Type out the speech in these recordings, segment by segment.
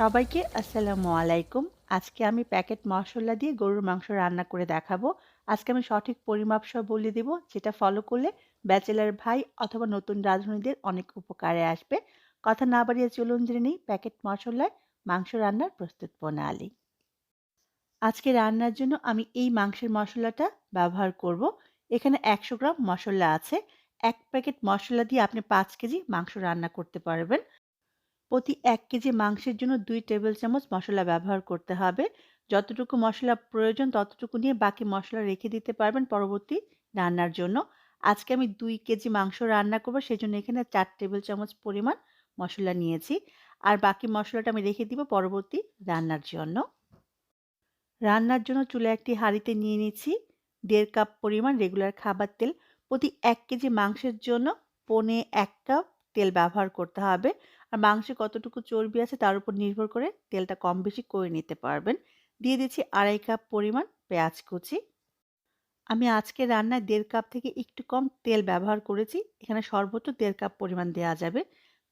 সবাইকে আসসালামু আলাইকুম। আজকে আমি প্যাকেট মশলা দিয়ে গরুর মাংস রান্না করে দেখাবো। আজকে আমি সঠিক পরিমাপ সহ বলে দিব যেটা ফলো করলে ব্যাচেলার ভাই অথবা নতুন রাঁধুনিদের অনেক উপকারে আসবে। কথা না বাড়িয়ে চলুন জেনে নিই প্যাকেট মশলায় মাংস রান্নার প্রস্তুত প্রণালী। আজকে রান্নার জন্য আমি এই মাংসের মশলাটা ব্যবহার করব। এখানে একশো গ্রাম মশলা আছে। এক প্যাকেট মশলা দিয়ে আপনি পাঁচ কেজি মাংস রান্না করতে পারবেন। প্রতি এক কেজি মাংসের জন্য দুই টেবিল চামচ মশলা ব্যবহার করতে হবে। যতটুকু মশলা প্রয়োজন ততটুকু নিয়ে বাকি মশলা রেখে দিতে পারবেন পরবর্তী রান্নার জন্য। আজকে আমি দুই কেজি মাংস রান্না করব সেই জন্য এখানে চার টেবিল চামচ পরিমাণ মশলা নিয়েছি। আর বাকি মশলাটা আমি রেখে দিব পরবর্তী রান্নার জন্য। রান্নার জন্য চুলে একটি হাঁড়িতে নিয়ে নিচ্ছি দেড় কাপ পরিমাণ রেগুলার খাবার তেল। প্রতি এক কেজি মাংসের জন্য পনে এক কাপ তেল ব্যবহার করতে হবে। আর মাংসে কতটুকু চর্বি আছে তার উপর নির্ভর করে তেলটা কম বেশি করে নিতে পারবেন। দিয়ে দিচ্ছি আড়াই কাপ পরিমাণ পেঁয়াজ কুচি। আমি আজকে রান্নায় দেড় কাপ থেকে একটু কম তেল ব্যবহার করেছি। এখানে সর্বোচ্চ দেড় কাপ পরিমাণ দেওয়া যাবে।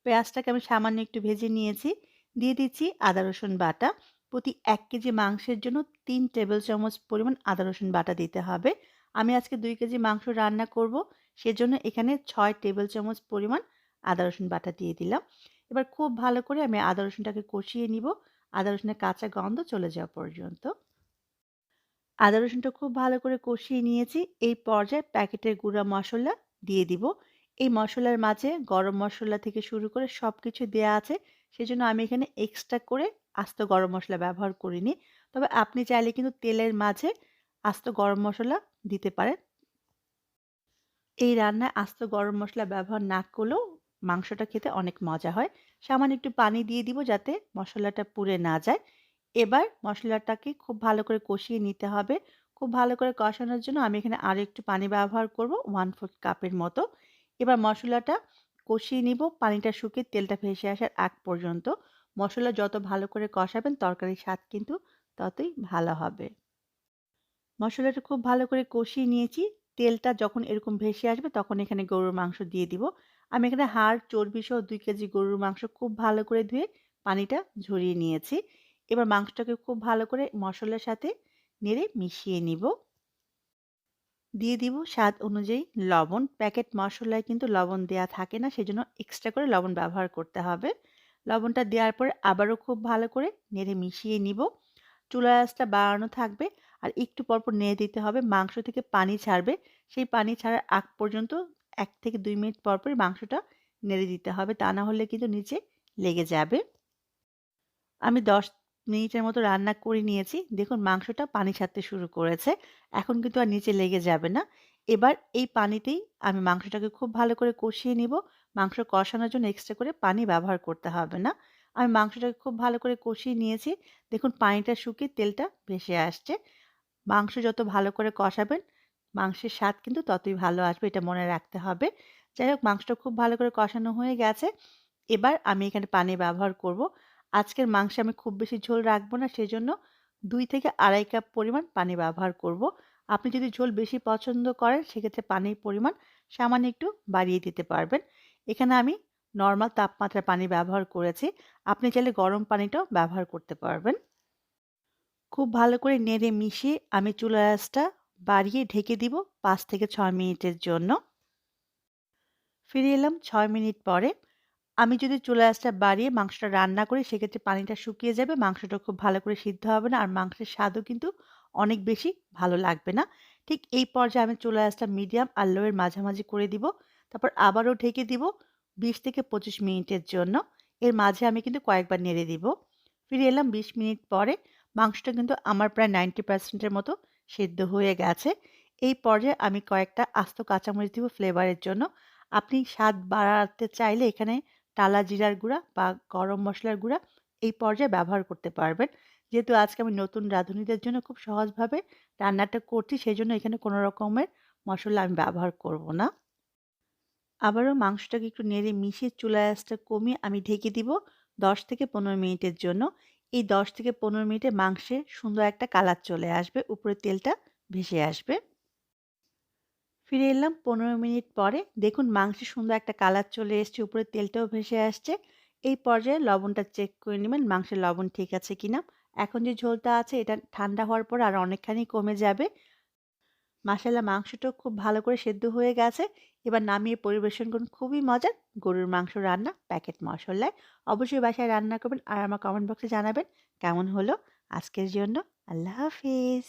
পেঁয়াজটাকে আমি সামান্য একটু ভেজে নিয়েছি। দিয়ে দিচ্ছি আদা, রসুন বাটা। প্রতি এক কেজি মাংসের জন্য তিন টেবিল চামচ পরিমাণ আদা, রসুন বাটা দিতে হবে। আমি আজকে দুই কেজি মাংস রান্না করব। সেজন্য এখানে ছয় টেবিল চামচ পরিমাণ আদা, রসুন বাটা দিয়ে দিলাম। এবার খুব ভালো করে আমি আদা রসুনটাকে কষিয়ে নিব। আদা রসুনের কাঁচা গন্ধ চলে যাওয়া পর্যন্ত। আদা রসুনটা খুব ভালো করে কষিয়ে নিয়েছি। এই পর্যায়ে প্যাকেটের গুঁড়া মশলা দিয়ে দিব। এই মশলার মাঝে গরম মশলা থেকে শুরু করে সব কিছু দেওয়া আছে। সেজন্য আমি এখানে এক্সট্রা করে আস্ত গরম মশলা ব্যবহার করিনি। তবে আপনি চাইলে কিন্তু তেলের মাঝে আস্ত গরম মশলা দিতে পারেন। এই রান্নায় আস্ত গরম মশলা ব্যবহার না করলেও মাংসটা খেতে অনেক মজা হয়। সামান্য একটু পানি দিয়ে দিব যাতে মশলাটা পুড়ে না যায়। এবার মশলাটাকে খুব ভালো করে কষিয়ে নিতে হবে। খুব ভালো করে কষানোর জন্য আমি এখানে আরও একটু পানি ব্যবহার করব ওয়ান ফোর্থ কাপের মতো। এবার মশলাটা কষিয়ে নিব। পানিটা শুকিয়ে তেলটা ভেসে আসার আগ পর্যন্ত। মশলা যত ভালো করে কষাবেন, তরকারির স্বাদ কিন্তু ততই ভালো হবে। মশলাটা খুব ভালো করে কষিয়ে নিয়েছি। তেলটা যখন এরকম ভেসে আসবে, তখন এখানে গরুর মাংস দিয়ে দিব। আমি এখানে হাড়, চর্বি সহ দুই কেজি গরুর মাংস খুব ভালো করে ধুয়ে পানিটা ঝরিয়ে নিয়েছি। এবার মাংসটাকে খুব ভালো করে মশলার সাথে নেড়ে মিশিয়ে নিব। দিয়ে দিব স্বাদ অনুযায়ী লবণ। প্যাকেট মশলায় কিন্তু লবণ দেয়া থাকে না, সেজন্য এক্সট্রা করে লবণ ব্যবহার করতে হবে। লবণটা দেওয়ার পরে আবারও খুব ভালো করে নেড়ে মিশিয়ে নিব। চুলা আঁচটা বাড়ানো থাকবে আর একটু পরপর নেড়ে দিতে হবে। মাংস থেকে পানি ছাড়বে। সেই পানি ছাড়ার আগ পর্যন্ত এক থেকে দুই মিনিট পর পর মাংসটা নেড়ে দিতে হবে। তা না হলে কিন্তু নিচে লেগে যাবে। আমি দশ মিনিটের মতো রান্না করে নিয়েছি। দেখুন মাংসটা পানি ছাড়তে শুরু করেছে। এখন কিন্তু আর নিচে লেগে যাবে না। এবার এই পানিতেই আমি মাংসটাকে খুব ভালো করে কষিয়ে নিব। মাংস কষানোর জন্য এক্সট্রা করে পানি ব্যবহার করতে হবে না। আমি মাংসটাকে খুব ভালো করে কষিয়ে নিয়েছি। দেখুন পানিটা শুকিয়ে তেলটা ভেসে আসছে। মাংস যত ভালো করে কষাবেন মাংসের স্বাদ কিন্তু ততই ভালো আসবে, এটা মনে রাখতে হবে। যাই হোক মাংসটা খুব ভালো করে কষানো হয়ে গেছে। এবার আমি এখানে পানি ব্যবহার করব। আজকের মাংসে আমি খুব বেশি ঝোল রাখব না, সেজন্য দুই থেকে আড়াই কাপ পরিমাণ পানি ব্যবহার করব। আপনি যদি ঝোল বেশি পছন্দ করেন, সেক্ষেত্রে পানির পরিমাণ সামান্য একটু বাড়িয়ে দিতে পারবেন। এখানে আমি নর্মাল তাপমাত্রার পানি ব্যবহার করেছি। আপনি চাইলে গরম পানিটাও ব্যবহার করতে পারবেন। খুব ভালো করে নেড়ে মিশিয়ে আমি চুলা আঁচটা বাড়িয়ে ঢেকে দিব পাঁচ থেকে ছয় মিনিটের জন্য। ফিরে এলাম ছয় মিনিট পরে। আমি যদি চুলা আঁচটা বাড়িয়ে মাংসটা রান্না করি, সেক্ষেত্রে পানিটা শুকিয়ে যাবে, মাংসটা খুব ভালো করে সিদ্ধ হবে না, আর মাংসের স্বাদও কিন্তু অনেক বেশি ভালো লাগবে না। ঠিক এই পর্যায়ে আমি চুলা আঁচটা মিডিয়াম আর লোয়ের মাঝামাঝি করে দিব। তারপর আবারও ঢেকে দিব বিশ থেকে পঁচিশ মিনিটের জন্য। এর মাঝে আমি কিন্তু কয়েকবার নেড়ে দিব। ফিরে এলাম বিশ মিনিট পরে। মাংসটা কিন্তু আমার প্রায় নাইনটি পার্সেন্টের মতো সেদ্ধ হয়ে গেছে। এই পর্যায়ে আমি কয়েকটা আস্ত কাঁচামরিচ দিব ফ্লেভারের জন্য। আপনি স্বাদ বাড়াতে চাইলে এখানে টালা জিরার গুঁড়া বা গরম মশলার গুঁড়া এই পর্যায়ে ব্যবহার করতে পারবেন। যেহেতু আজকে আমি নতুন রাঁধুনিদের জন্য খুব সহজভাবে রান্নাটা করছি সেই জন্য এখানে কোনো রকমের মশলা আমি ব্যবহার করব না। আবারও মাংসটাকে একটু নেড়ে মিশিয়ে চুলা আঁচটা কমিয়ে আমি ঢেকে দিব দশ থেকে পনেরো মিনিটের জন্য। এই দশ থেকে পনেরো মিনিটে মাংসে সুন্দর একটা কালার চলে আসবে, উপরে তেলটা ভেসে আসবে। ফিরে এলাম পনেরো মিনিট পরে। দেখুন মাংসে সুন্দর একটা কালার চলে এসছে, উপরে তেলটাও ভেসে আসছে। এই পর্যায়ে লবণটা চেক করে নেবেন মাংসের লবণ ঠিক আছে কিনা। এখন যে ঝোলটা আছে এটা ঠান্ডা হওয়ার পর আর অনেকখানি কমে যাবে। মাসালা মাংসটাও খুব ভালো করে সেদ্ধ হয়ে গেছে। এবার নামিয়ে পরিবেশন করুন, খুবই মজার। গরুর মাংস রান্না প্যাকেট মশলায়। অবশ্যই বাসায় রান্না করবেন আর আমার কমেন্ট বক্সে জানাবেন কেমন হলো। আজকের জন্য আল্লাহ হাফিজ।